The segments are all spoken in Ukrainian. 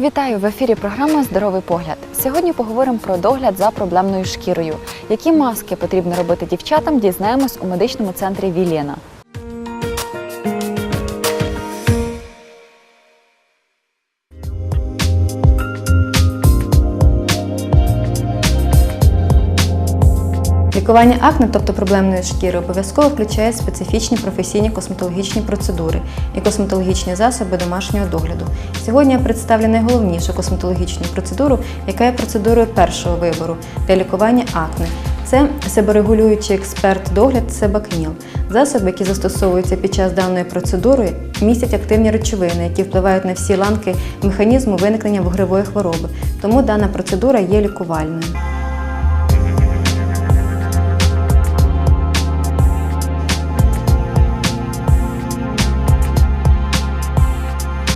Вітаю в ефірі програма Здоровий погляд. Сьогодні поговоримо про догляд за проблемною шкірою. Які маски потрібно робити дівчатам, дізнаємось у медичному центрі Вілєна. Лікування акне, тобто проблемної шкіри, обов'язково включає специфічні професійні косметологічні процедури і косметологічні засоби домашнього догляду. Сьогодні я представлю найголовнішу косметологічну процедуру, яка є процедурою першого вибору для лікування акне. Це себорегулюючий експерт догляд Себакніл. Засоби, які застосовуються під час даної процедури, містять активні речовини, які впливають на всі ланки механізму виникнення вугревої хвороби. Тому дана процедура є лікувальною.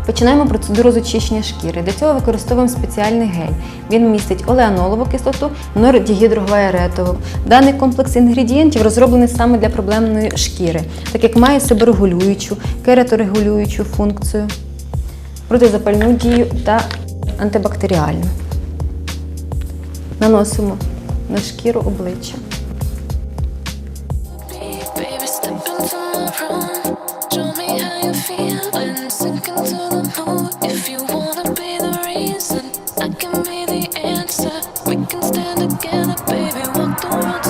Починаємо процедуру з очищення шкіри. Для цього використовуємо спеціальний гель. Він містить олеанолову кислоту, нордігідрогваеретову. Даний комплекс інгредієнтів розроблений саме для проблемної шкіри, так як має себорегулюючу, кераторегулюючу функцію, протизапальну дію та антибактеріальну. Наносимо на шкіру обличчя.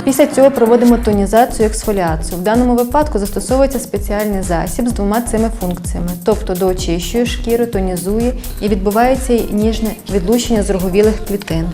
Після цього проводимо тонізацію, ексфоліацію. В даному випадку застосовується спеціальний засіб з двома цими функціями, тобто доочищує шкіру, тонізує і відбувається ніжне відлучення з роговілих клітин.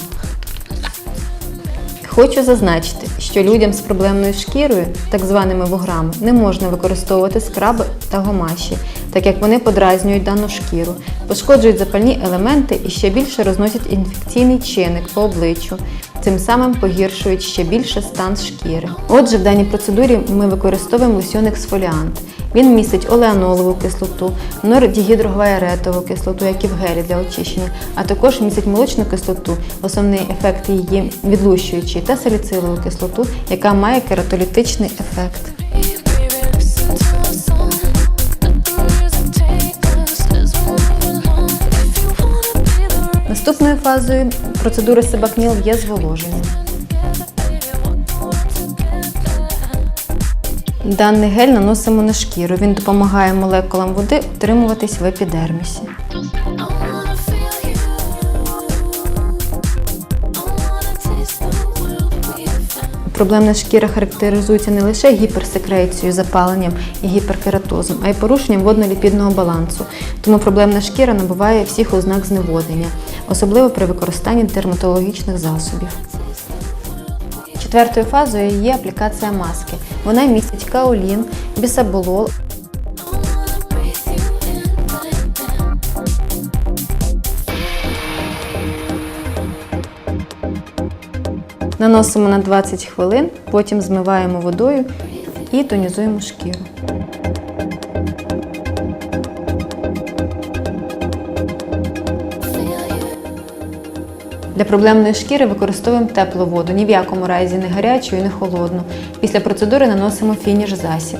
Хочу зазначити, що людям з проблемною шкірою, так званими вуграми, не можна використовувати скраби та гомаші, так як вони подразнюють дану шкіру, пошкоджують запальні елементи і ще більше розносять інфекційний чинник по обличчю, цим самим погіршують ще більше стан шкіри. Отже, в даній процедурі ми використовуємо лосьон ексфоліант. Він містить олеанолову кислоту, нордігідрогваеретову кислоту, як і в гелі для очищення, а також містить молочну кислоту, основний ефект її відлущуючий, та саліцилову кислоту, яка має кератолітичний ефект. Наступною фазою процедури Себакніл є зволоження. Даний гель наносимо на шкіру. Він допомагає молекулам води утримуватись в епідермісі. Проблемна шкіра характеризується не лише гіперсекрецією, запаленням і гіперкератозом, а й порушенням водно-ліпідного балансу. Тому проблемна шкіра набуває всіх ознак зневоднення, особливо при використанні дерматологічних засобів. Четвертою фазою є аплікація маски. Вона містить каолін, бісаболол, наносимо на 20 хвилин, потім змиваємо водою і тонізуємо шкіру. Для проблемної шкіри використовуємо теплу воду, ні в якому разі не гарячу і не холодну. Після процедури наносимо фініш засіб.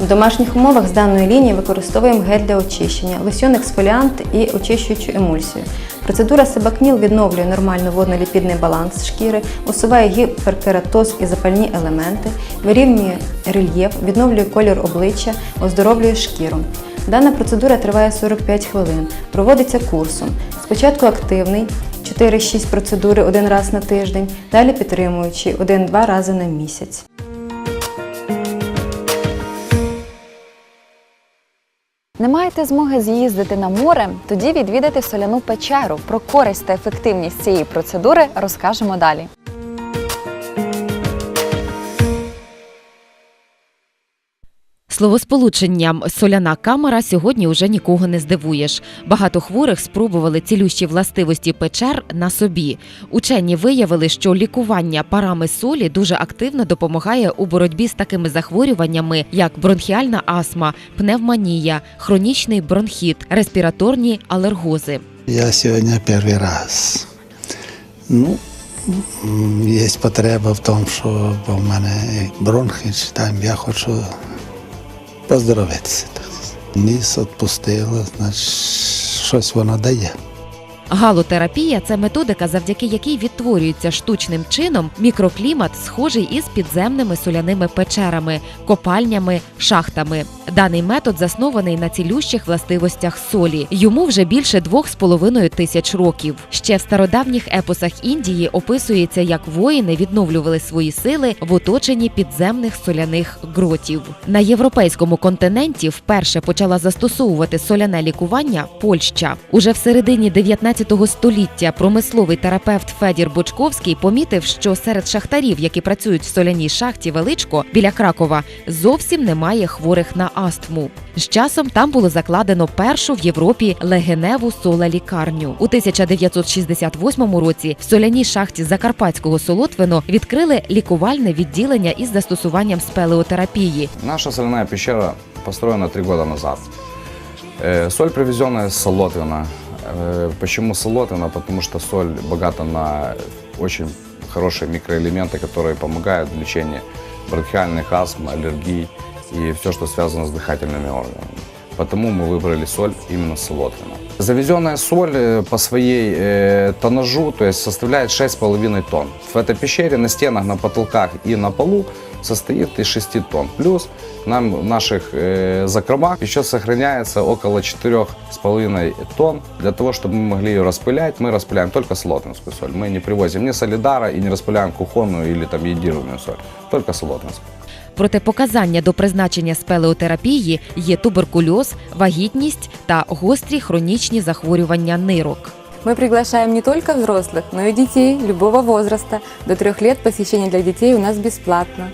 В домашніх умовах з даної лінії використовуємо гель для очищення, лосьон ексфоліант і очищуючу емульсію. Процедура Себакніл відновлює нормально водно-ліпідний баланс шкіри, усуває гіперкератоз і запальні елементи, вирівнює рельєф, відновлює колір обличчя, оздоровлює шкіру. Дана процедура триває 45 хвилин, проводиться курсом. Спочатку активний 4-6 процедури один раз на тиждень, далі підтримуючий 1-2 рази на місяць. Маєте змоги з'їздити на море? Тоді відвідайте соляну печеру. Про користь та ефективність цієї процедури розкажемо далі. Словосполученням соляна камера сьогодні уже нікого не здивуєш. Багато хворих спробували цілющі властивості печер на собі. Учені виявили, що лікування парами солі дуже активно допомагає у боротьбі з такими захворюваннями, як бронхіальна астма, пневмонія, хронічний бронхіт, респіраторні алергози. Я сегодня первый раз. Ну, є потреба в тому, що в мене бронхи, там я хочу поздоровитися. так. Ніс відпустила, значить, щось вона дає. Галотерапія це методика, завдяки якій відтворюється штучним чином мікроклімат, схожий із підземними соляними печерами, копальнями, шахтами. Даний метод заснований на цілющих властивостях солі. Йому вже більше двох з половиною тисяч років. Ще в стародавніх епосах Індії описується, як воїни відновлювали свої сили в оточенні підземних соляних ґротів. На європейському континенті вперше почала застосовувати соляне лікування Польща. Уже в середині 19 століття промисловий терапевт Федір Бочковський помітив, що серед шахтарів, які працюють в соляній шахті Величко біля Кракова, зовсім немає хворих на астму. З часом там було закладено першу в Європі легеневу солелікарню. У 1968 році в соляній шахті Закарпатського Солотвино відкрили лікувальне відділення із застосуванням спелеотерапії. Наша соляная пещера построена три года назад. Э, Соль привезенная с Солотвина. Э, Почему Солотвина? Потому что соль богата на очень хорошие микроэлементы, которые помогают в лечении бронхиальных астм, аллергий и все, что связано с дыхательными органами. Потому мы выбрали соль именно Солотвина. Завезенная соль э, по своей э, тоннажу, то есть составляет 6,5 тонн. В этой пещере на стенах, на потолках и на полу состоит из 6 тонн. Плюс нам в наших э, закромах еще сохраняется около 4,5 тонн. Для того, чтобы мы могли ее распылять, мы распыляем только солотвинскую соль. Мы не привозим ни солидара и не распыляем кухонную или там едированную соль. Только солотвинскую. Протипоказання до призначення спелеотерапії є туберкульоз, вагітність та гострі хронічні захворювання нирок. Мы приглашаем не только взрослых, но и детей любого возраста. До трех лет посещение для детей у нас бесплатно.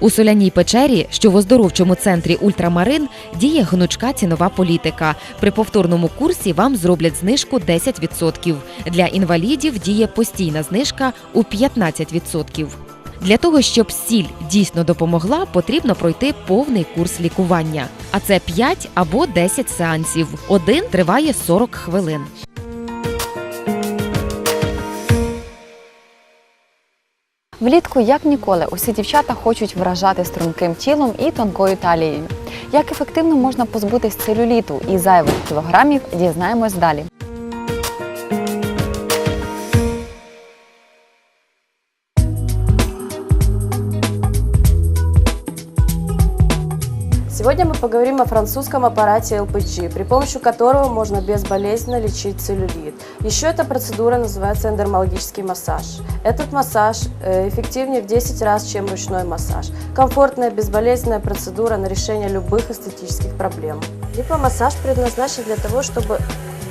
У соляній печері, що в оздоровчому центрі Ультрамарин, діє гнучка цінова політика. При повторному курсі вам зроблять знижку 10%. Для інвалідів діє постійна знижка у 15%. Для того, щоб сіль дійсно допомогла, потрібно пройти повний курс лікування. А це 5 або 10 сеансів. Один триває 40 хвилин. Влітку, як ніколи, усі дівчата хочуть вражати струнким тілом і тонкою талією. Як ефективно можна позбутись целюліту і зайвих кілограмів, дізнаємось далі. Сегодня мы поговорим о французском аппарате LPG, при помощи которого можно безболезненно лечить целлюлит. Еще эта процедура называется эндермологический массаж. Этот массаж э, эффективнее в 10 раз, чем ручной массаж. Комфортная, безболезненная процедура на решение любых эстетических проблем. Липомассаж предназначен для того, чтобы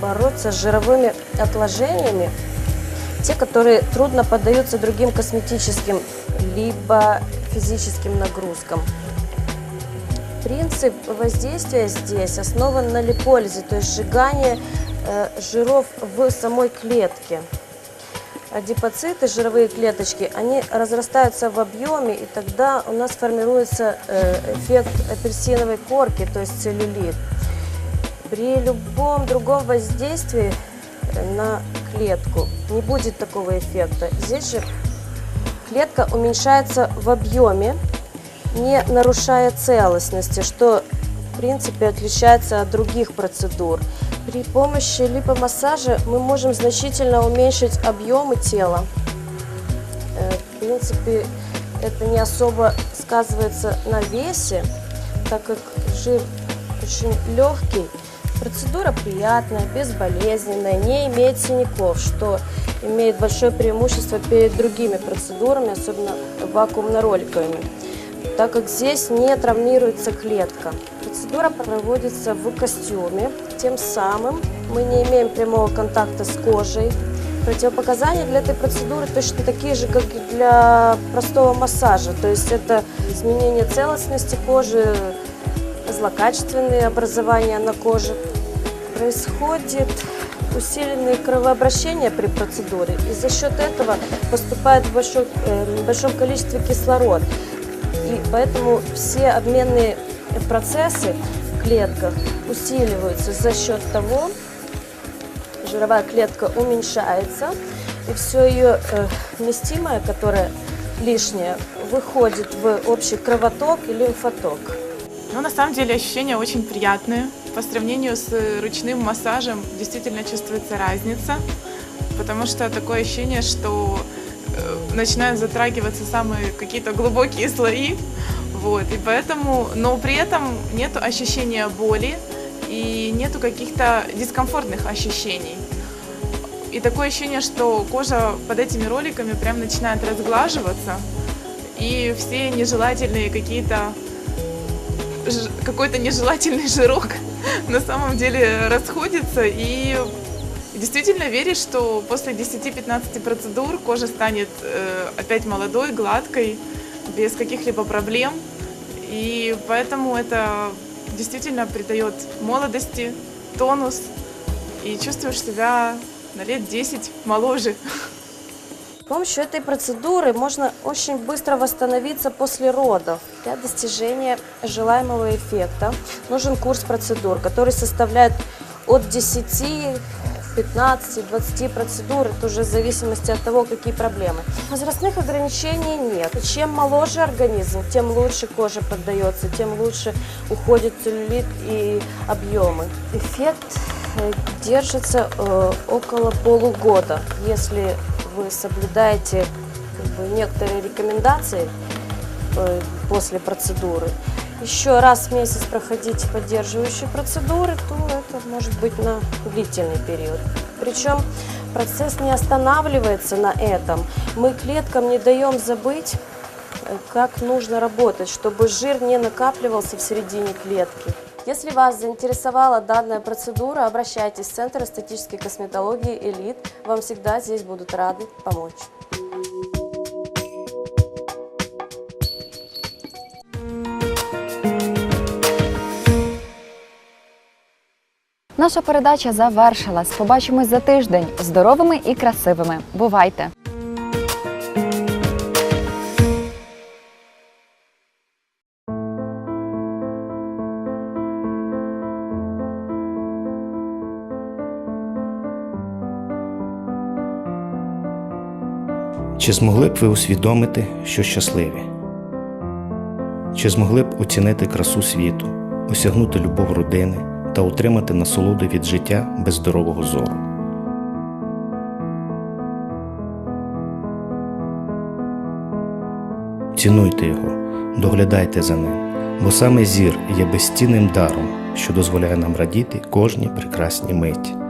бороться с жировыми отложениями, те, которые трудно поддаются другим косметическим либо физическим нагрузкам. Принцип воздействия здесь основан на липолизе, то есть сжигание э, жиров в самой клетке. Адипоциты, жировые клеточки, они разрастаются в объеме, и тогда у нас формируется э, эффект апельсиновой корки, то есть целлюлит. При любом другом воздействии э, на клетку не будет такого эффекта. Здесь же клетка уменьшается в объеме, не нарушая целостности, что в принципе отличается от других процедур. При помощи липомассажа мы можем значительно уменьшить объемы тела. Э, В принципе, это не особо сказывается на весе, так как жир очень легкий. Процедура приятная, безболезненная, не имеет синяков, что имеет большое преимущество перед другими процедурами, особенно вакуумно-роликовыми так как здесь не травмируется клетка. Процедура проводится в костюме, тем самым мы не имеем прямого контакта с кожей. Противопоказания для этой процедуры точно такие же, как и для простого массажа. То есть это изменение целостности кожи, злокачественные образования на коже. Происходит усиленное кровообращение при процедуре, и за счет этого поступает в большой- э, в большом количестве кислород. И поэтому все обменные процессы в клетках усиливаются за счет того, жировая клетка уменьшается, и все ее э, вместимое, которое лишнее, выходит в общий кровоток и лимфоток. Но на самом деле ощущения очень приятные. По сравнению с ручным массажем действительно чувствуется разница, потому что такое ощущение, что начинают затрагиваться самые какие-то глубокие слои, вот, и поэтому, но при этом нет ощущения боли и нету каких-то дискомфортных ощущений. И такое ощущение, что кожа под этими роликами прям начинает разглаживаться, и все нежелательные какие-то какой-то нежелательный жирок на самом деле расходится и действительно веришь, что после 10-15 процедур кожа станет э, опять молодой, гладкой, без каких-либо проблем. И поэтому это действительно придает молодости, тонус и чувствуешь себя на лет 10 моложе. С помощью этой процедуры можно очень быстро восстановиться после родов. Для достижения желаемого эффекта нужен курс процедур, который составляет от 10, 15, 20 процедур. Это уже в зависимости от того, какие проблемы. Возрастных ограничений нет. Чем моложе организм, тем лучше кожа поддается, тем лучше уходит целлюлит и объемы. Эффект э, держится э, около полугода, если вы соблюдаете как бы, некоторые рекомендации э, после процедуры. Еще раз в месяц проходите поддерживающие процедуры, то это может быть на длительный период. Причем процесс не останавливается на этом. Мы клеткам не даем забыть, э, как нужно работать, чтобы жир не накапливался в середине клетки. Если вас заинтересовала данная процедура, обращайтесь в Центр эстетической косметологии «Элит». Вам всегда здесь будут рады помочь. Наша передача завершилась. Побачимось за тиждень здоровими і красивими. Бувайте! Чи змогли б ви усвідомити, що щасливі? Чи змогли б оцінити красу світу, осягнути любов родини та отримати насолоду від життя без здорового зору? Цінуйте його, доглядайте за ним, бо саме зір є безцінним даром, що дозволяє нам радіти кожній прекрасній миті.